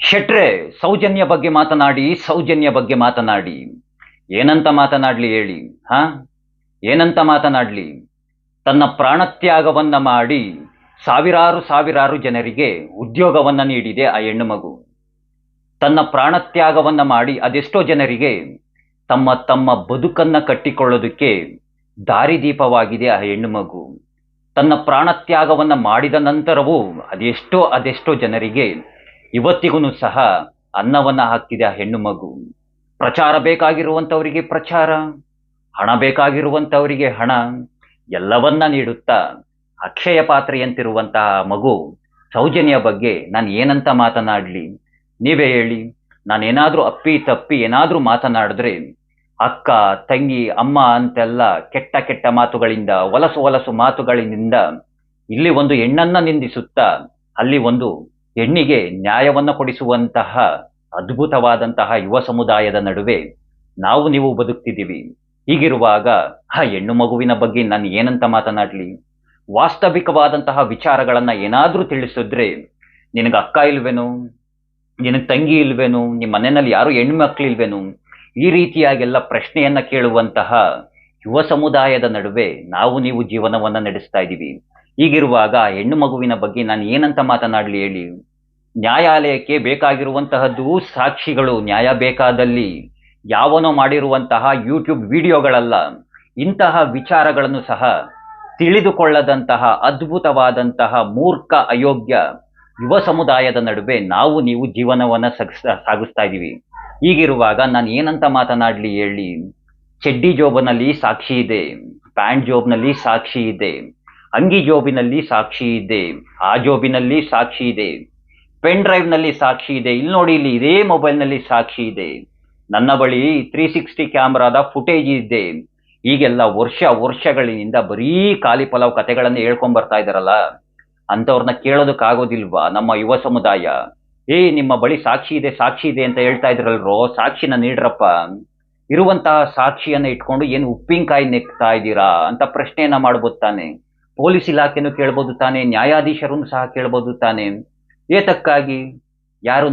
ಶೆಟ್ರೆ, ಸೌಜನ್ಯ ಬಗ್ಗೆ ಮಾತನಾಡಿ, ಸೌಜನ್ಯ ಬಗ್ಗೆ ಮಾತನಾಡಿ. ಏನಂತ ಮಾತನಾಡ್ಲಿ ಹೇಳಿ, ಹಾ? ಏನಂತ ಮಾತನಾಡ್ಲಿ? ತನ್ನ ಪ್ರಾಣತ್ಯಾಗವನ್ನ ಮಾಡಿ ಸಾವಿರಾರು ಸಾವಿರಾರು ಜನರಿಗೆ ಉದ್ಯೋಗವನ್ನ ನೀಡಿದೆ ಆ ಹೆಣ್ಣು ಮಗು. ತನ್ನ ಪ್ರಾಣತ್ಯಾಗವನ್ನ ಮಾಡಿ ಅದೆಷ್ಟೋ ಜನರಿಗೆ ತಮ್ಮ ತಮ್ಮ ಬದುಕನ್ನ ಕಟ್ಟಿಕೊಳ್ಳೋದಕ್ಕೆ ದಾರಿದೀಪವಾಗಿದೆ ಆ ಹೆಣ್ಣು ಮಗು. ತನ್ನ ಪ್ರಾಣತ್ಯಾಗವನ್ನ ಮಾಡಿದ ನಂತರವೂ ಅದೆಷ್ಟೋ ಅದೆಷ್ಟೋ ಜನರಿಗೆ ಇವತ್ತಿಗೂ ಸಹ ಅನ್ನವನ್ನ ಹಾಕ್ತಿದೆ ಆ ಹೆಣ್ಣು ಮಗು. ಪ್ರಚಾರ ಬೇಕಾಗಿರುವಂಥವರಿಗೆ ಪ್ರಚಾರ, ಹಣ ಬೇಕಾಗಿರುವಂಥವರಿಗೆ ಹಣ, ಎಲ್ಲವನ್ನ ನೀಡುತ್ತಾ ಅಕ್ಷಯ ಪಾತ್ರೆಯಂತಿರುವಂತಹ ಮಗು ಸೌಜನ್ಯ ಬಗ್ಗೆ ನಾನು ಏನಂತ ಮಾತನಾಡಲಿ? ನೀವೇ ಹೇಳಿ, ನಾನೇನಾದರೂ ಅಪ್ಪಿ ತಪ್ಪಿ ಏನಾದರೂ ಮಾತನಾಡಿದ್ರೆ ಅಕ್ಕ, ತಂಗಿ, ಅಮ್ಮ ಅಂತೆಲ್ಲ ಕೆಟ್ಟ ಕೆಟ್ಟ ಮಾತುಗಳಿಂದ ಹೊಲಸು ಹೊಲಸು ಮಾತುಗಳಿಂದ ಇಲ್ಲಿ ಒಂದು ಹೆಣ್ಣನ್ನ ನಿಂದಿಸುತ್ತಾ ಅಲ್ಲಿ ಒಂದು ಹೆಣ್ಣಿಗೆ ನ್ಯಾಯವನ್ನು ಕೊಡಿಸುವಂತಹ ಅದ್ಭುತವಾದಂತಹ ಯುವ ಸಮುದಾಯದ ನಡುವೆ ನಾವು ನೀವು ಬದುಕ್ತಿದ್ದೀವಿ. ಹೀಗಿರುವಾಗ, ಆ ಹೆಣ್ಣು ಮಗುವಿನ ಬಗ್ಗೆ ನಾನು ಏನಂತ ಮಾತನಾಡಲಿ? ವಾಸ್ತವಿಕವಾದಂತಹ ವಿಚಾರಗಳನ್ನು ಏನಾದರೂ ತಿಳಿಸಿದ್ರೆ, ನಿನಗೆ ಅಕ್ಕ ಇಲ್ವೇನು? ನಿನಗೆ ತಂಗಿ ಇಲ್ವೇನು? ನಿಮ್ಮ ಮನೆಯಲ್ಲಿ ಯಾರು ಹೆಣ್ಮಕ್ಳು ಇಲ್ವೇನು ಈ ರೀತಿಯಾಗೆಲ್ಲ ಪ್ರಶ್ನೆಯನ್ನ ಕೇಳುವಂತಹ ಯುವ ಸಮುದಾಯದ ನಡುವೆ ನಾವು ನೀವು ಜೀವನವನ್ನ ನಡೆಸ್ತಾ ಇದ್ದೀವಿ. ಹೀಗಿರುವಾಗ ಆ ಹೆಣ್ಣು ಮಗುವಿನ ಬಗ್ಗೆ ನಾನು ಏನಂತ ಮಾತನಾಡಲಿ ಹೇಳಿ? ನ್ಯಾಯಾಲಯಕ್ಕೆ ಬೇಕಾಗಿರುವಂತಹದ್ದು ಸಾಕ್ಷಿಗಳು. ನ್ಯಾಯ ಬೇಕಾದಲ್ಲಿ ಯಾವನೋ ಮಾಡಿರುವಂತಹ ಯೂಟ್ಯೂಬ್ ವಿಡಿಯೋಗಳಲ್ಲ, ಇಂತಹ ವಿಚಾರಗಳನ್ನು ಸಹ ತಿಳಿದುಕೊಳ್ಳದಂತಹ ಅದ್ಭುತವಾದಂತಹ ಮೂರ್ಖ, ಅಯೋಗ್ಯ ಯುವ ಸಮುದಾಯದ ನಡುವೆ ನಾವು, ನೀವು ಜೀವನವನ್ನ ಸಗಿಸ್ತಾ ಇದ್ದೀವಿ. ಹೀಗಿರುವಾಗ ನಾನು ಏನಂತ ಮಾತನಾಡ್ಲಿ ಹೇಳಿ, ಚೆಡ್ಡಿ ಜೋಬನಲ್ಲಿ ಸಾಕ್ಷಿ ಇದೆ, ಪ್ಯಾಂಟ್ ಜೋಬ್ನಲ್ಲಿ ಸಾಕ್ಷಿ ಇದೆ, ಅಂಗಿ ಜೋಬಿನಲ್ಲಿ ಸಾಕ್ಷಿ ಇದೆ, ಆ ಜೋಬಿನಲ್ಲಿ ಸಾಕ್ಷಿ ಇದೆ. ಪೆನ್ ಡ್ರೈವ್ನಲ್ಲಿ ಸಾಕ್ಷಿ ಇದೆ. ಇಲ್ಲಿ ನೋಡಿ, ಇಲ್ಲಿ ಇದೇ ಮೊಬೈಲ್ನಲ್ಲಿ ಸಾಕ್ಷಿ ಇದೆ. ನನ್ನ ಬಳಿ ತ್ರೀ ಸಿಕ್ಸ್ಟಿ ಕ್ಯಾಮ್ರಾದ ಫುಟೇಜ್ ಇದೆ. ಈಗೆಲ್ಲ ವರ್ಷ ವರ್ಷಗಳಿಂದ ಬರೀ ಖಾಲಿ ಪಲಾವ್ ಕತೆಗಳನ್ನು ಹೇಳ್ಕೊಂಡ್ ಬರ್ತಾ ಇದಾರಲ್ಲ. ಅಂಥವ್ರನ್ನ ಕೇಳೋದಕ್ಕಾಗೋದಿಲ್ವಾ ನಮ್ಮ ಯುವ ಸಮುದಾಯ? ಏ, ನಿಮ್ಮ ಬಳಿ ಸಾಕ್ಷಿ ಇದೆ ಸಾಕ್ಷಿ ಇದೆ ಅಂತ ಹೇಳ್ತಾ ಇದ್ರಲ್ರೋ? ಸಾಕ್ಷಿನ ನೀಡ್ರಪ್ಪ. ಇರುವಂತಹ ಸಾಕ್ಷಿಯನ್ನ ಇಟ್ಕೊಂಡು ಏನು ಉಪ್ಪಿನಕಾಯಿ ನೆಕ್ತಾ ಇದ್ದೀರಾ ಅಂತ ಪ್ರಶ್ನೆಯನ್ನ ಮಾಡ್ಬೋದು ತಾನೆ. ಪೊಲೀಸ್ ಇಲಾಖೆನೂ ಕೇಳ್ಬೋದು ತಾನೆ, ನ್ಯಾಯಾಧೀಶರನ್ನು ಸಹ ಕೇಳ್ಬೋದು ತಾನೆ. ಏತಕ್ಕಾಗಿ ಯಾರೂ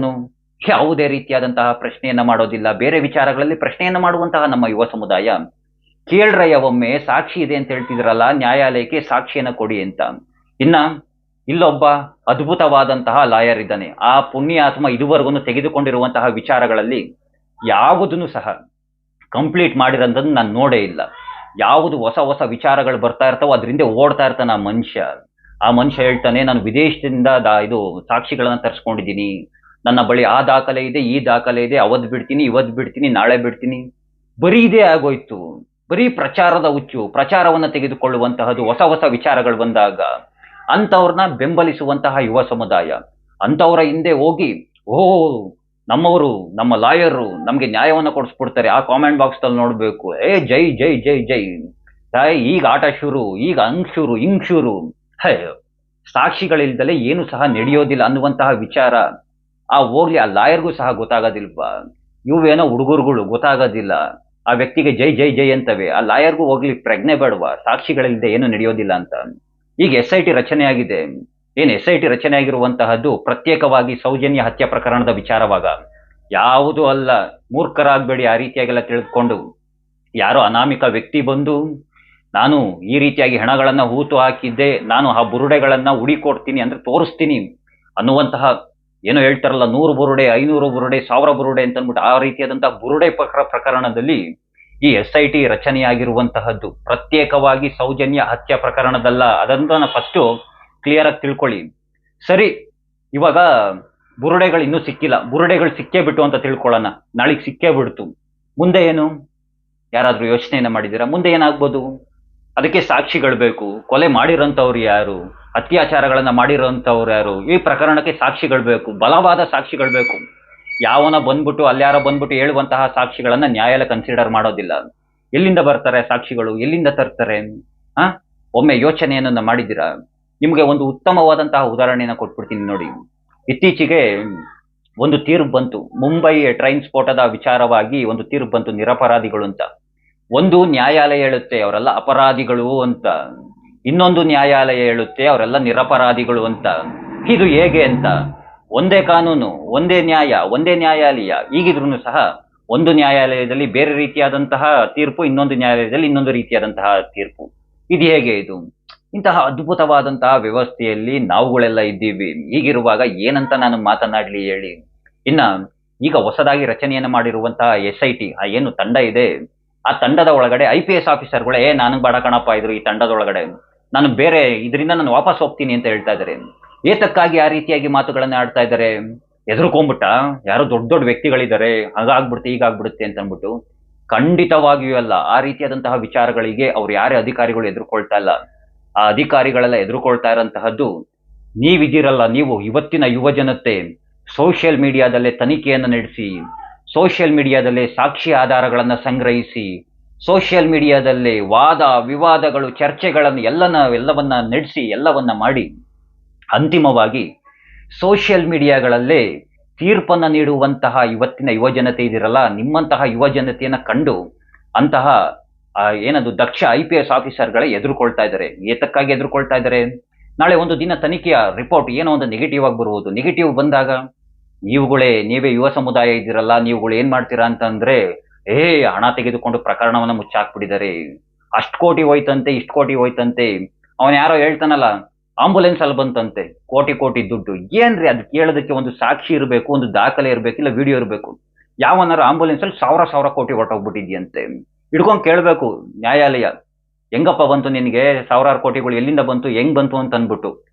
ಯಾವುದೇ ರೀತಿಯಾದಂತಹ ಪ್ರಶ್ನೆಯನ್ನ ಮಾಡೋದಿಲ್ಲ. ಬೇರೆ ವಿಚಾರಗಳಲ್ಲಿ ಪ್ರಶ್ನೆಯನ್ನ ಮಾಡುವಂತಹ ನಮ್ಮ ಯುವ ಸಮುದಾಯ. ಕೇಳ್ರಯ್ಯ ಒಮ್ಮೆ ಸಾಕ್ಷಿ ಇದೆ ಅಂತ ಹೇಳ್ತಿದ್ರಲ್ಲ, ನ್ಯಾಯಾಲಯಕ್ಕೆ ಸಾಕ್ಷಿಯನ್ನ ಕೊಡಿ ಅಂತ. ಇನ್ನ ಇಲ್ಲೊಬ್ಬ ಅದ್ಭುತವಾದಂತಹ ಲಾಯರ್ ಇದ್ದಾನೆ. ಆ ಪುಣ್ಯಾತ್ಮ ಇದುವರೆಗೂ ತೆಗೆದುಕೊಂಡಿರುವಂತಹ ವಿಚಾರಗಳಲ್ಲಿ ಯಾವುದನ್ನು ಸಹ ಕಂಪ್ಲೀಟ್ ಮಾಡಿರೋದನ್ನು ನಾನು ನೋಡೇ ಇಲ್ಲ. ಯಾವುದು ಹೊಸ ಹೊಸ ವಿಚಾರಗಳು ಬರ್ತಾ ಇರ್ತಾವೋ ಅದರಿಂದ ಓಡ್ತಾ ಇರ್ತಾನೆ ಆ ಮನುಷ್ಯ. ಆ ಮನುಷ್ಯ ಹೇಳ್ತಾನೆ, ನಾನು ವಿದೇಶದಿಂದ ಇದು ಸಾಕ್ಷಿಗಳನ್ನ ತರಿಸ್ಕೊಂಡಿದ್ದೀನಿ. ನನ್ನ ಬಳಿ ಆ ದಾಖಲೆ ಇದೆ, ಈ ದಾಖಲೆ ಇದೆ ಅವತ್ತು ಬಿಡ್ತೀನಿ ಇವತ್ತು ಬಿಡ್ತೀನಿ, ನಾಳೆ ಬಿಡ್ತೀನಿ. ಬರೀ ಇದೇ ಆಗೋಯ್ತು. ಬರೀ ಪ್ರಚಾರದ ಹುಚ್ಚು, ಪ್ರಚಾರವನ್ನ ತೆಗೆದುಕೊಳ್ಳುವಂತಹದ್ದು, ಹೊಸ ಹೊಸ ವಿಚಾರಗಳು ಬಂದಾಗ, ಅಂಥವ್ರನ್ನ ಬೆಂಬಲಿಸುವಂತಹ ಯುವ ಸಮುದಾಯ, ಅಂಥವ್ರ ಹಿಂದೆ ಹೋಗಿ, ಓ, ನಮ್ಮವರು, ನಮ್ಮ ಲಾಯರು ನಮಗೆ ನ್ಯಾಯವನ್ನ ಕೊಡಿಸ್ಬಿಡ್ತಾರೆ, ಆ ಕಾಮೆಂಟ್ ಬಾಕ್ಸ್ ನೋಡಬೇಕು. ಏ, ಜೈ ಜೈ ಜೈ ಜೈ. ಜೈ ಈಗ ಆಟ ಶುರು, ಈಗ ಹಂಗ್ ಶುರು ಹಿಂಗ್ ಶುರು. ಹೇ, ಸಾಕ್ಷಿಗಳಿಲ್ದಲೆ ಏನು ಸಹ ನಡೆಯೋದಿಲ್ಲ ಅನ್ನುವಂತಹ ವಿಚಾರ ಆ ಹೋಗ್ಲಿ ಆ ಲಾಯರ್ಗೂ ಸಹ ಗೊತ್ತಾಗೋದಿಲ್ವಾ? ಇವೇನೋ ಹುಡುಗರುಗಳು ಗೊತ್ತಾಗೋದಿಲ್ಲ. ಆ ವ್ಯಕ್ತಿಗೆ ಜೈ ಜೈ ಜೈ ಅಂತವೆ. ಆ ಲಾಯರ್ಗೂ ಹೋಗ್ಲಿ, ಪ್ರಜ್ಞೆ ಬೇಡವಾ? ಸಾಕ್ಷಿಗಳಿಲ್ಲದೆ ಏನು ನಡೆಯೋದಿಲ್ಲ ಅಂತ. ಈಗ ಎಸ್ ಐ ಟಿ ರಚನೆಯಾಗಿದೆ. ಏನು ಎಸ್ ಐ ಟಿ ರಚನೆ ಆಗಿರುವಂತಹದ್ದು ಪ್ರತ್ಯೇಕವಾಗಿ ಸೌಜನ್ಯ ಹತ್ಯೆ ಪ್ರಕರಣದ ವಿಚಾರವಾಗ? ಯಾವುದೂ ಅಲ್ಲ. ಮೂರ್ಖರಾಗಬೇಡಿ ಆ ರೀತಿಯಾಗೆಲ್ಲ ತಿಳಿದುಕೊಂಡು. ಯಾರೋ ಅನಾಮಿಕ ವ್ಯಕ್ತಿ ಬಂದು ನಾನು ಈ ರೀತಿಯಾಗಿ ಹೆಣಗಳನ್ನ ಹೂತು ಹಾಕಿದ್ದೆ, ನಾನು ಆ ಬುರುಡೆಗಳನ್ನ ಹುಡಿಕೊಡ್ತೀನಿ ಅಂದ್ರೆ ತೋರಿಸ್ತೀನಿ ಅನ್ನುವಂತಹ ಏನೋ ಹೇಳ್ತಾರಲ್ಲ, ನೂರು ಬುರುಡೆ, ಐನೂರು ಬುರುಡೆ, ಸಾವಿರ ಬುರುಡೆ ಅಂತ ಅಂದ್ಬಿಟ್ಟು ಆ ರೀತಿಯಾದಂತಹ ಬುರುಡೆ ಪ್ರಕರ ಪ್ರಕರಣದಲ್ಲಿ ಈ ಎಸ್ ಐ ಟಿ ರಚನೆಯಾಗಿರುವಂತಹದ್ದು. ಪ್ರತ್ಯೇಕವಾಗಿ ಸೌಜನ್ಯ ಹತ್ಯೆ ಪ್ರಕರಣದಲ್ಲ. ಅದನ್ನ ಫಸ್ಟು ಕ್ಲಿಯರ್ ಆಗಿ ತಿಳ್ಕೊಳ್ಳಿ. ಸರಿ, ಇವಾಗ ಬುರುಡೆಗಳು ಇನ್ನೂ ಸಿಕ್ಕಿಲ್ಲ. ಬುರುಡೆಗಳು ಸಿಕ್ಕೇ ಬಿಟ್ಟು ಅಂತ ತಿಳ್ಕೊಳ್ಳೋಣ. ನಾಳೆಗೆ ಸಿಕ್ಕೇ ಬಿಡ್ತು. ಮುಂದೆ ಏನು? ಯಾರಾದ್ರೂ ಯೋಚನೆಯನ್ನ ಮಾಡಿದ್ದೀರಾ? ಮುಂದೆ ಏನಾಗ್ಬೋದು? ಅದಕ್ಕೆ ಸಾಕ್ಷಿಗಳು ಬೇಕು. ಕೊಲೆ ಮಾಡಿರೋಂಥವ್ರು ಯಾರು? ಅತ್ಯಾಚಾರಗಳನ್ನು ಮಾಡಿರೋಂಥವ್ರು ಯಾರು? ಈ ಪ್ರಕರಣಕ್ಕೆ ಸಾಕ್ಷಿಗಳು ಬೇಕು. ಬಲವಾದ ಸಾಕ್ಷಿಗಳು ಬೇಕು. ಯಾವನ ಬಂದ್ಬಿಟ್ಟು, ಅಲ್ಯಾರೋ ಬಂದ್ಬಿಟ್ಟು ಹೇಳುವಂತಹ ಸಾಕ್ಷಿಗಳನ್ನು ನ್ಯಾಯಾಲಯ ಕನ್ಸಿಡರ್ ಮಾಡೋದಿಲ್ಲ. ಎಲ್ಲಿಂದ ಬರ್ತಾರೆ ಸಾಕ್ಷಿಗಳು? ಎಲ್ಲಿಂದ ತರ್ತಾರೆ? ಆ? ಒಮ್ಮೆ ಯೋಚನೆಯನ್ನು ಮಾಡಿದ್ದೀರಾ? ನಿಮಗೆ ಒಂದು ಉತ್ತಮವಾದಂತಹ ಉದಾಹರಣೆಯನ್ನ ಕೊಟ್ಬಿಡ್ತೀನಿ ನೋಡಿ. ಇತ್ತೀಚೆಗೆ ಒಂದು ತೀರ್ಪು ಬಂತು. ಮುಂಬೈ ಟ್ರೈನ್ ಸ್ಫೋಟದ ವಿಚಾರವಾಗಿ ಒಂದು ತೀರ್ಪು ಬಂತು ನಿರಪರಾಧಿಗಳು ಅಂತ. ಒಂದು ನ್ಯಾಯಾಲಯ ಹೇಳುತ್ತೆ, ಅವರೆಲ್ಲ ಅಪರಾಧಿಗಳು ಅಂತ. ಇನ್ನೊಂದು ನ್ಯಾಯಾಲಯ ಹೇಳುತ್ತೆ, ಅವರೆಲ್ಲ ನಿರಪರಾಧಿಗಳು ಅಂತ. ಇದು ಹೇಗೆ ಅಂತ? ಒಂದೇ ಕಾನೂನು, ಒಂದೇ ನ್ಯಾಯ, ಒಂದೇ ನ್ಯಾಯಾಲಯ. ಈಗಿದ್ರು ಸಹ ಒಂದು ನ್ಯಾಯಾಲಯದಲ್ಲಿ ಬೇರೆ ರೀತಿಯಾದಂತಹ ತೀರ್ಪು, ಇನ್ನೊಂದು ನ್ಯಾಯಾಲಯದಲ್ಲಿ ಇನ್ನೊಂದು ರೀತಿಯಾದಂತಹ ತೀರ್ಪು. ಇದು ಹೇಗೆ ಇದು? ಇಂತಹ ಅದ್ಭುತವಾದಂತಹ ವ್ಯವಸ್ಥೆಯಲ್ಲಿ ನಾವುಗಳೆಲ್ಲ ಇದ್ದೀವಿ. ಹೀಗಿರುವಾಗ ಏನಂತ ನಾನು ಮಾತನಾಡ್ಲಿ ಹೇಳಿ. ಇನ್ನ ಈಗ ಹೊಸದಾಗಿ ರಚನೆಯನ್ನು ಮಾಡಿರುವಂತಹ ಎಸ್ ಐ ಟಿ, ಆ ಏನು ತಂಡ ಇದೆ. ಆ ತಂಡದ ಒಳಗಡೆ ಐ ಪಿ ಎಸ್ ಆಫೀಸರ್ಗಳೇ ನನಗೆ ಬೇಡ ಕಣಪ್ಪ ಇದ್ರು ಈ ತಂಡದೊಳಗಡೆ ನಾನು ಬೇರೆ, ಇದರಿಂದ ನಾನು ವಾಪಸ್ ಹೋಗ್ತೀನಿ ಅಂತ ಹೇಳ್ತಾ ಇದ್ದಾರೆ. ಏತಕ್ಕಾಗಿ ಆ ರೀತಿಯಾಗಿ ಮಾತುಗಳನ್ನ ಆಡ್ತಾ ಇದ್ದಾರೆ? ಎದುರ್ಕೊಂಡ್ಬಿಟ್ಟ. ಯಾರೋ ದೊಡ್ಡ ದೊಡ್ಡ ವ್ಯಕ್ತಿಗಳಿದ್ದಾರೆ. ಹಾಗಾಗ್ಬಿಡುತ್ತೆ, ಹೀಗಾಗ್ಬಿಡುತ್ತೆ ಅಂತ ಅಂದ್ಬಿಟ್ಟು ಖಂಡಿತವಾಗಿಯೂ ಅಲ್ಲ. ಆ ರೀತಿಯಾದಂತಹ ವಿಚಾರಗಳಿಗೆ ಅವ್ರು ಯಾರೇ ಅಧಿಕಾರಿಗಳು ಎದುರ್ಕೊಳ್ತಾ ಇಲ್ಲ. ಆ ಅಧಿಕಾರಿಗಳೆಲ್ಲ ಎದುರ್ಕೊಳ್ತಾ ಇರೋಂತಹದ್ದು ನೀವಿದ್ದೀರಲ್ಲ, ನೀವು ಇವತ್ತಿನ ಯುವ ಜನತೆ ಸೋಷಿಯಲ್ ಮೀಡಿಯಾದಲ್ಲೇ ತನಿಖೆಯನ್ನು ನಡೆಸಿ. ಸೋಷಿಯಲ್ ಮೀಡಿಯಾದಲ್ಲಿ ಸಾಕ್ಷಿ ಆಧಾರಗಳನ್ನು ಸಂಗ್ರಹಿಸಿ, ಸೋಷಿಯಲ್ ಮೀಡಿಯಾದಲ್ಲಿ ವಾದ, ವಿವಾದಗಳು, ಚರ್ಚೆಗಳನ್ನು ಎಲ್ಲನ, ಎಲ್ಲವನ್ನ ನಡೆಸಿ, ಎಲ್ಲವನ್ನ ಮಾಡಿ, ಅಂತಿಮವಾಗಿ ಸೋಷಿಯಲ್ ಮೀಡಿಯಾಗಳಲ್ಲಿ ತೀರ್ಪನ್ನು ನೀಡುವಂತಹ ಇವತ್ತಿನ ಯುವ ಜನತೆ ಇದಿರಲ್ಲ, ನಿಮ್ಮಂತಹ ಯುವ ಜನತೆಯನ್ನ ಕಂಡು ಅಂತಹ ಏನದು, ದಕ್ಷ ಐ ಪಿ ಎಸ್ ಆಫೀಸರ್ಗಳೇ ಎದುರುಕೊಳ್ತಾ ಇದ್ದಾರೆ. ಏತಕ್ಕಾಗಿ ಎದುರುಕೊಳ್ತಾ ಇದ್ದಾರೆ? ನಾಳೆ ಒಂದು ದಿನ ತನಿಖೆಯ ರಿಪೋರ್ಟ್ ಏನೋ ಒಂದು ನೆಗೆಟಿವ್ ಆಗಿ ಬರುವುದು. ನೆಗೆಟಿವ್ ಬಂದಾಗ ನೀವುಗಳೇ, ನೀವೇ ಯುವ ಸಮುದಾಯ ಇದ್ದೀರಲ್ಲ, ನೀವುಗಳು ಏನ್ ಮಾಡ್ತೀರಾ ಅಂತಂದ್ರೆ, ಏ, ಹಣ ತೆಗೆದುಕೊಂಡು ಪ್ರಕರಣವನ್ನ ಮುಚ್ಚಾಕ್ಬಿಟ್ಟಿದ್ದಾರೆ. ಅಷ್ಟ್ ಕೋಟಿ ಹೋಯ್ತಂತೆ, ಇಷ್ಟ್ ಕೋಟಿ ಹೋಯ್ತಂತೆ. ಅವನ್ ಯಾರೋ ಹೇಳ್ತಾನಲ್ಲ, ಆಂಬುಲೆನ್ಸ್ ಅಲ್ಲಿ ಬಂತಂತೆ, ಕೋಟಿ ಕೋಟಿ ದುಡ್ಡು. ಏನ್ರಿ ಅದು ಕೇಳೋದಕ್ಕೆ ಒಂದು ಸಾಕ್ಷಿ ಇರಬೇಕು, ಒಂದು ದಾಖಲೆ ಇರಬೇಕು, ಇಲ್ಲ ವಿಡಿಯೋ ಇರಬೇಕು? ಯಾವನಾರ ಆಂಬುಲೆನ್ಸ್ ಅಲ್ಲಿ ಸಾವಿರ ಸಾವಿರ ಕೋಟಿ ಹೊರಟೋಗ್ಬಿಟ್ಟಿದ್ಯಂತೆ. ಹಿಡ್ಕೊಂಡ್ ಕೇಳ್ಬೇಕು, ನ್ಯಾಯಾಲಯ. ಹೆಂಗಪ್ಪ ಬಂತು ನಿನಗೆ? ಸಾವಿರಾರು ಕೋಟಿಗಳು ಎಲ್ಲಿಂದ ಬಂತು? ಹೆಂಗ್ ಬಂತು ಅಂತ ಅಂದ್ಬಿಟ್ಟು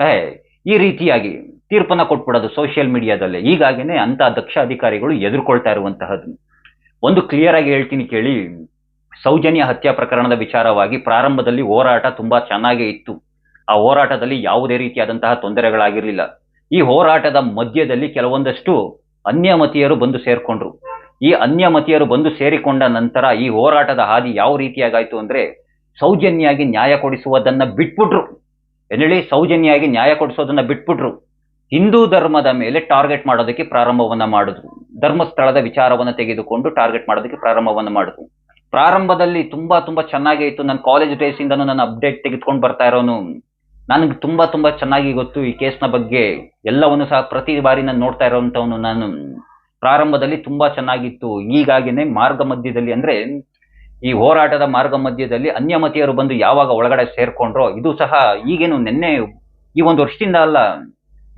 ಏ ಈ ರೀತಿಯಾಗಿ ತೀರ್ಪನ್ನ ಕೊಟ್ಬಿಡೋದು ಸೋಷಿಯಲ್ ಮೀಡಿಯಾದಲ್ಲೇ ಹೀಗಾಗಿನೇ ಅಂತ ದಕ್ಷ ಅಧಿಕಾರಿಗಳು ಎದುರುಕೊಳ್ತಾ ಇರುವಂತಹದ್ದು. ಒಂದು ಕ್ಲಿಯರ್ ಆಗಿ ಹೇಳ್ತೀನಿ ಕೇಳಿ, ಸೌಜನ್ಯ ಹತ್ಯಾ ಪ್ರಕರಣದ ವಿಚಾರವಾಗಿ ಪ್ರಾರಂಭದಲ್ಲಿ ಹೋರಾಟ ತುಂಬಾ ಚೆನ್ನಾಗೇ ಇತ್ತು. ಆ ಹೋರಾಟದಲ್ಲಿ ಯಾವುದೇ ರೀತಿಯಾದಂತಹ ತೊಂದರೆಗಳಾಗಿರಲಿಲ್ಲ. ಈ ಹೋರಾಟದ ಮಧ್ಯದಲ್ಲಿ ಕೆಲವೊಂದಷ್ಟು ಅನ್ಯಮತೀಯರು ಬಂದು ಸೇರ್ಕೊಂಡ್ರು. ಈ ಅನ್ಯಮತೀಯರು ಬಂದು ಸೇರಿಕೊಂಡ ನಂತರ ಈ ಹೋರಾಟದ ಹಾದಿ ಯಾವ ರೀತಿಯಾಗಾಯ್ತು ಅಂದ್ರೆ ಸೌಜನ್ಯಾಗಿ ನ್ಯಾಯ ಕೊಡಿಸುವುದನ್ನ ಬಿಟ್ಬಿಟ್ರು. ಏನೇಳಿ ಸೌಜನ್ಯಾಗಿ ನ್ಯಾಯ ಕೊಡಿಸೋದನ್ನ ಬಿಟ್ಬಿಟ್ರು. ಹಿಂದೂ ಧರ್ಮದ ಮೇಲೆ ಟಾರ್ಗೆಟ್ ಮಾಡೋದಕ್ಕೆ ಪ್ರಾರಂಭವನ್ನ ಮಾಡಿದ್ರು. ಧರ್ಮಸ್ಥಳದ ವಿಚಾರವನ್ನ ತೆಗೆದುಕೊಂಡು ಟಾರ್ಗೆಟ್ ಮಾಡೋದಕ್ಕೆ ಪ್ರಾರಂಭವನ್ನ ಮಾಡಿದ್ರು. ಪ್ರಾರಂಭದಲ್ಲಿ ತುಂಬಾ ತುಂಬಾ ಚೆನ್ನಾಗಿ ಇತ್ತು. ನನ್ನ ಕಾಲೇಜ್ ಡೇಸ್ ಇಂದನೂ ನಾನು ಅಪ್ಡೇಟ್ ತೆಗೆದುಕೊಂಡು ಬರ್ತಾ ಇರೋನು. ನನಗೆ ತುಂಬಾ ತುಂಬಾ ಚೆನ್ನಾಗಿ ಗೊತ್ತು ಈ ಕೇಸ್ನ ಬಗ್ಗೆ. ಎಲ್ಲವನ್ನು ಸಹ ಪ್ರತಿ ಬಾರಿ ನಾನು ನೋಡ್ತಾ ಇರೋವಂಥವನು ನಾನು. ಪ್ರಾರಂಭದಲ್ಲಿ ತುಂಬಾ ಚೆನ್ನಾಗಿತ್ತು. ಈಗಾಗಿನೇ ಮಾರ್ಗ ಮಧ್ಯದಲ್ಲಿ ಅಂದ್ರೆ ಈ ಹೋರಾಟದ ಮಾರ್ಗ ಮಧ್ಯದಲ್ಲಿ ಅನ್ಯಮತಿಯರು ಬಂದು ಯಾವಾಗ ಒಳಗಡೆ ಸೇರ್ಕೊಂಡ್ರೋ, ಇದು ಸಹ ಈಗೇನು ನಿನ್ನೆ ಈ ಒಂದು ವರ್ಷದಿಂದ ಅಲ್ಲ,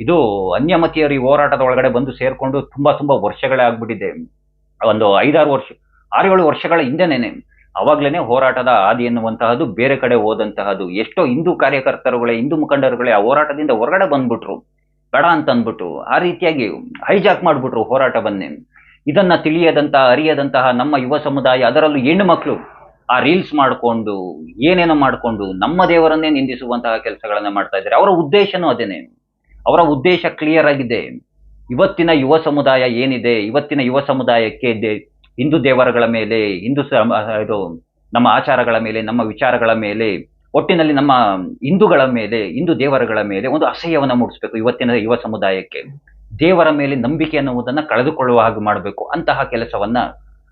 ಇದು ಅನ್ಯಮತಿಯರು ಈ ಹೋರಾಟದ ಒಳಗಡೆ ಬಂದು ಸೇರ್ಕೊಂಡು ತುಂಬಾ ತುಂಬಾ ವರ್ಷಗಳೇ ಆಗ್ಬಿಟ್ಟಿದೆ. ಒಂದು ಐದಾರು ವರ್ಷ, ಆರು ಏಳು ವರ್ಷಗಳ ಹಿಂದೆನೇನೆ ಅವಾಗ್ಲೇನೆ ಹೋರಾಟದ ಹಾದಿ ಎನ್ನುವಂತಹದ್ದು ಬೇರೆ ಕಡೆ ಹೋದಂತಹದ್ದು. ಎಷ್ಟೋ ಹಿಂದೂ ಕಾರ್ಯಕರ್ತರುಗಳೇ, ಹಿಂದೂ ಮುಖಂಡರುಗಳೇ ಆ ಹೋರಾಟದಿಂದ ಹೊರಗಡೆ ಬಂದ್ಬಿಟ್ರು. ಬೇಡ ಅಂತ ಅಂದ್ಬಿಟ್ಟು ಆ ರೀತಿಯಾಗಿ ಹೈಜಾಕ್ ಮಾಡ್ಬಿಟ್ರು ಹೋರಾಟವನ್ನೇ. ಇದನ್ನ ತಿಳಿಯದಂತಹ ಅರಿಯದಂತಹ ನಮ್ಮ ಯುವ ಸಮುದಾಯ, ಅದರಲ್ಲೂ ಹೆಣ್ಣು ಮಕ್ಕಳು ಆ ರೀಲ್ಸ್ ಮಾಡಿಕೊಂಡು, ಏನೇನೋ ಮಾಡಿಕೊಂಡು, ನಮ್ಮ ದೇವರನ್ನೇ ನಿಂದಿಸುವಂತಹ ಕೆಲಸಗಳನ್ನ ಮಾಡ್ತಾ ಇದ್ದಾರೆ. ಅವರ ಉದ್ದೇಶನೂ ಅದೇನೆ. ಅವರ ಉದ್ದೇಶ ಕ್ಲಿಯರ್ ಆಗಿದೆ. ಇವತ್ತಿನ ಯುವ ಸಮುದಾಯ ಏನಿದೆ? ಇವತ್ತಿನ ಯುವ ಸಮುದಾಯಕ್ಕೆ ಹಿಂದೂ ದೇವರುಗಳ ಮೇಲೆ, ಹಿಂದೂ ಇದು, ನಮ್ಮ ಆಚಾರಗಳ ಮೇಲೆ, ನಮ್ಮ ವಿಚಾರಗಳ ಮೇಲೆ, ಒಟ್ಟಿನಲ್ಲಿ ನಮ್ಮ ಹಿಂದೂಗಳ ಮೇಲೆ, ಹಿಂದೂ ದೇವರುಗಳ ಮೇಲೆ ಒಂದು ಅಸಹ್ಯವನ್ನ ಮೂಡಿಸ್ಬೇಕು ಇವತ್ತಿನ ಯುವ ಸಮುದಾಯಕ್ಕೆ. ದೇವರ ಮೇಲೆ ನಂಬಿಕೆ ಅನ್ನುವುದನ್ನು ಕಳೆದುಕೊಳ್ಳುವ ಹಾಗೆ ಮಾಡಬೇಕು. ಅಂತಹ ಕೆಲಸವನ್ನ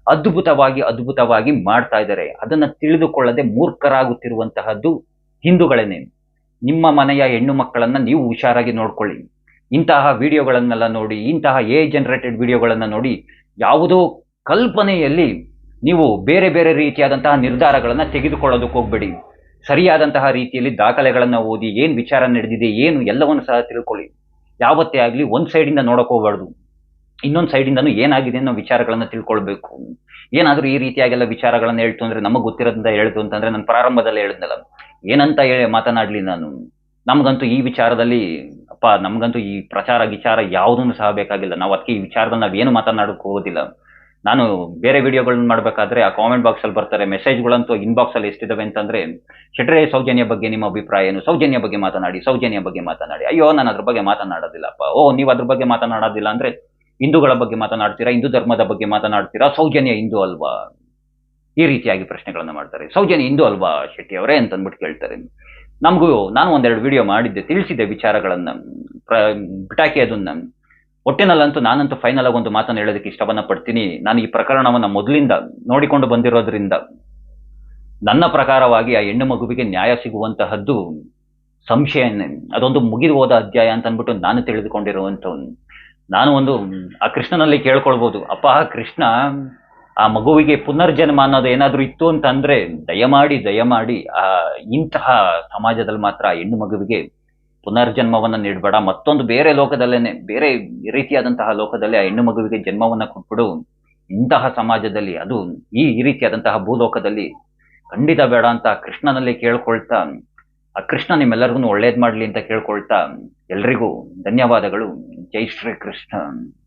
ಅದ್ಭುತವಾಗಿ ಅದ್ಭುತವಾಗಿ ಮಾಡ್ತಾ ಇದ್ದಾರೆ. ಅದನ್ನ ತಿಳಿದುಕೊಳ್ಳದೆ ಮೂರ್ಖರಾಗುತ್ತಿರುವಂತಹದ್ದು ಹಿಂದೂಗಳೇನೆ. ನಿಮ್ಮ ಮನೆಯ ಹೆಣ್ಣು ಮಕ್ಕಳನ್ನ ನೀವು ಹುಷಾರಾಗಿ ನೋಡ್ಕೊಳ್ಳಿ. ಇಂತಹ ವಿಡಿಯೋಗಳನ್ನೆಲ್ಲ ನೋಡಿ, ಇಂತಹ ಎ ಜನರೇಟೆಡ್ ವಿಡಿಯೋಗಳನ್ನ ನೋಡಿ ಯಾವುದೋ ಕಲ್ಪನೆಯಲ್ಲಿ ನೀವು ಬೇರೆ ಬೇರೆ ರೀತಿಯಾದಂತಹ ನಿರ್ಧಾರಗಳನ್ನ ತೆಗೆದುಕೊಳ್ಳೋದಕ್ಕೆ ಹೋಗ್ಬೇಡಿ. ಸರಿಯಾದಂತಹ ರೀತಿಯಲ್ಲಿ ದಾಖಲೆಗಳನ್ನ ಓದಿ, ಏನು ವಿಚಾರ ನಡೆದಿದೆ, ಏನು ಎಲ್ಲವನ್ನು ಸಹ ತಿಳ್ಕೊಳ್ಳಿ. ಯಾವತ್ತೇ ಆಗಲಿ ಒಂದು ಸೈಡಿಂದ ನೋಡಕ್ ಹೋಗ್ಬಾರ್ದು. ಇನ್ನೊಂದು ಸೈಡಿಂದನೂ ಏನಾಗಿದೆ ಅನ್ನೋ ವಿಚಾರಗಳನ್ನ ತಿಳ್ಕೊಳ್ಬೇಕು. ಏನಾದರೂ ಈ ರೀತಿಯಾಗೆಲ್ಲ ವಿಚಾರಗಳನ್ನ ಹೇಳ್ತು ಅಂದ್ರೆ ನಮಗೆ ಗೊತ್ತಿರೋದ್ರಿಂದ ಹೇಳ್ತು ಅಂತಂದ್ರೆ ನಾನು ಪ್ರಾರಂಭದಲ್ಲಿ ಹೇಳಿದ್ನಲ್ಲ. ಏನಂತ ಹೇಳಿ ಮಾತನಾಡ್ಲಿ ನಾನು? ನಮಗಂತೂ ಈ ವಿಚಾರದಲ್ಲಿ, ಅಪ್ಪ ನಮಗಂತೂ ಈ ಪ್ರಚಾರ ವಿಚಾರ ಯಾವುದನ್ನು ಸಹ ಬೇಕಾಗಿಲ್ಲ. ನಾವು ಅದಕ್ಕೆ ಈ ವಿಚಾರದಲ್ಲಿ ನಾವೇನು ಮಾತನಾಡೋಕೆ ಹೋಗೋದಿಲ್ಲ. ನಾನು ಬೇರೆ ವಿಡಿಯೋಗಳನ್ನ ಮಾಡಬೇಕಾದ್ರೆ ಆ ಕಾಮೆಂಟ್ ಬಾಕ್ಸ್ ಅಲ್ಲಿ ಬರ್ತಾರೆ. ಮೆಸೇಜ್ಗಳಂತೂ ಇನ್ಬಾಕ್ಸ್ ಅಲ್ಲಿ ಎಷ್ಟಿದಾವೆ ಅಂತಂದ್ರೆ, ಶೆಟ್ರೆ, ಸೌಜನ್ಯ ಬಗ್ಗೆ ನಿಮ್ಮ ಅಭಿಪ್ರಾಯ ಏನು? ಸೌಜನ್ಯ ಬಗ್ಗೆ ಮಾತನಾಡಿ, ಸೌಜನ್ಯ ಬಗ್ಗೆ ಮಾತನಾಡಿ. ಅಯ್ಯೋ, ನಾನು ಅದ್ರ ಬಗ್ಗೆ ಮಾತನಾಡೋದಿಲ್ಲಪ್ಪ. ಓ, ನೀವು ಅದ್ರ ಬಗ್ಗೆ ಮಾತನಾಡೋದಿಲ್ಲ ಅಂದ್ರೆ ಹಿಂದೂಗಳ ಬಗ್ಗೆ ಮಾತನಾಡ್ತೀರಾ? ಹಿಂದೂ ಧರ್ಮದ ಬಗ್ಗೆ ಮಾತನಾಡ್ತೀರಾ? ಸೌಜನ್ಯ ಹಿಂದೂ ಅಲ್ವಾ? ಈ ರೀತಿಯಾಗಿ ಪ್ರಶ್ನೆಗಳನ್ನ ಮಾಡ್ತಾರೆ. ಸೌಜನ್ಯ ಹಿಂದೂ ಅಲ್ವಾ ಶೆಟ್ಟಿ ಅವರೇ ಅಂತ ಅಂದ್ಬಿಟ್ಟು ಕೇಳ್ತಾರೆ. ನಮಗೂ, ನಾನು ಒಂದೆರಡು ವಿಡಿಯೋ ಮಾಡಿದ್ದೆ ತಿಳಿಸಿದೆ ವಿಚಾರಗಳನ್ನ. ಪ್ರ, ಬಿಟಾಕಿ ಅದನ್ನ. ಒಟ್ಟಿನಲ್ಲಂತೂ ನಾನಂತೂ ಫೈನಲ್ ಆಗಿ ಒಂದು ಮಾತನ್ನು ಹೇಳೋದಕ್ಕೆ ಇಷ್ಟವನ್ನ ಪಡ್ತೀನಿ. ನಾನು ಈ ಪ್ರಕರಣವನ್ನ ಮೊದಲಿಂದ ನೋಡಿಕೊಂಡು ಬಂದಿರೋದ್ರಿಂದ ನನ್ನ ಪ್ರಕಾರವಾಗಿ ಆ ಹೆಣ್ಣು ಮಗುವಿಗೆ ನ್ಯಾಯ ಸಿಗುವಂತಹದ್ದು ಸಂಶಯ ಅದೊಂದು ಮುಗಿದು ಹೋದ ಅಧ್ಯಾಯ ಅಂತ ಅಂದ್ಬಿಟ್ಟು ನಾನು ತಿಳಿದುಕೊಂಡಿರುವಂಥವ್ನು ನಾನು ಒಂದು, ಆ ಕೃಷ್ಣನಲ್ಲಿ ಕೇಳ್ಕೊಳ್ಬೋದು, ಅಪ್ಪ ಕೃಷ್ಣ, ಆ ಮಗುವಿಗೆ ಪುನರ್ಜನ್ಮ ಅನ್ನೋದು ಏನಾದರೂ ಇತ್ತು ಅಂತಂದ್ರೆ ದಯಮಾಡಿ ದಯಮಾಡಿ ಆ ಇಂತಹ ಸಮಾಜದಲ್ಲಿ ಮಾತ್ರ ಆ ಹೆಣ್ಣು ಮಗುವಿಗೆ ಪುನರ್ಜನ್ಮವನ್ನ ನೀಡಬೇಡ. ಮತ್ತೊಂದು ಬೇರೆ ಲೋಕದಲ್ಲೇನೆ ಬೇರೆ ರೀತಿಯಾದಂತಹ ಲೋಕದಲ್ಲಿ ಆ ಹೆಣ್ಣು ಮಗುವಿಗೆ ಜನ್ಮವನ್ನ ಕೊಟ್ಬಿಡು. ಇಂತಹ ಸಮಾಜದಲ್ಲಿ, ಅದು ಈ ರೀತಿಯಾದಂತಹ ಭೂಲೋಕದಲ್ಲಿ ಖಂಡಿತ ಬೇಡ ಅಂತ ಕೃಷ್ಣನಲ್ಲಿ ಕೇಳ್ಕೊಳ್ತಾ, ಆ ಕೃಷ್ಣ ನಿಮ್ಮೆಲ್ಲರಿಗೂ ಒಳ್ಳೇದ್ ಮಾಡ್ಲಿ ಅಂತ ಕೇಳ್ಕೊಳ್ತಾ ಎಲ್ರಿಗೂ ಧನ್ಯವಾದಗಳು. ಜೈ ಶ್ರೀ ಕೃಷ್ಣ